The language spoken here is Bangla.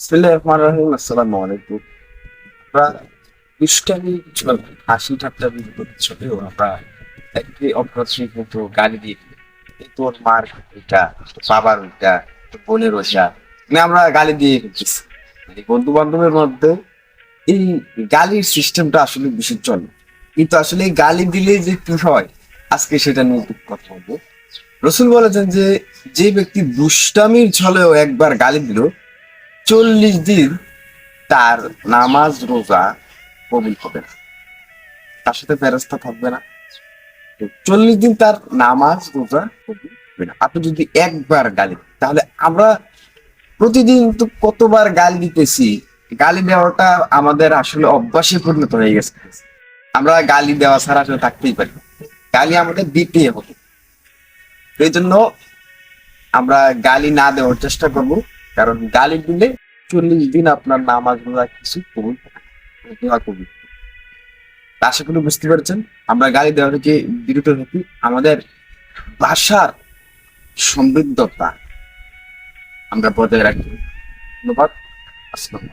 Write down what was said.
আলাইকুম আমরা দুষ্টামি হাসি ঠাট্টা আমরা একটি গালি দিয়ে তোর মার ওইটা বাবার ওইটা বোনের ওইটা মানে আমরা গালি দিয়ে মানে বন্ধু বান্ধবের মধ্যে এই গালির সিস্টেমটা আসলে বেশি চলে কিন্তু আসলে এই গালি দিলে যে কি হয়, আজকে সেটা নিয়ে কথা বলব। রসুল বলেছেন যে যে ব্যক্তি দুষ্টামির ছলেও একবার গালি দিল চল্লিশ দিন তার নামাজ রোজা কবুল হবে না। তার সাথে ফেরস্তা থাকবে না। চল্লিশ দিন তার নামাজ রোজা কবুল হবে না। আপনি যদি একবার গালি তাহলে আমরা প্রতিদিন তো কতবার গালি দিতেছি। গালি দেওয়াটা আমাদের আসলে অভ্যাসে পরিণত হয়ে গেছে। আমরা গালি দেওয়া ছাড়া আসলে থাকতেই পারি গালি আমাদের দিতেই হবে। এই জন্য আমরা গালি না দেওয়ার চেষ্টা করব। কারণ গালি দিলে চল্লিশ দিন আপনার নামাজ রোজা কিছু কবুল। দোয়া কবুল আশা করি বুঝতে পারছেন। আমরা গালি দেওয়ার যে বিরত থাকি। আমাদের ভাষার সমৃদ্ধতা আমরা বজায় রাখি। ধন্যবাদ। আসসালাম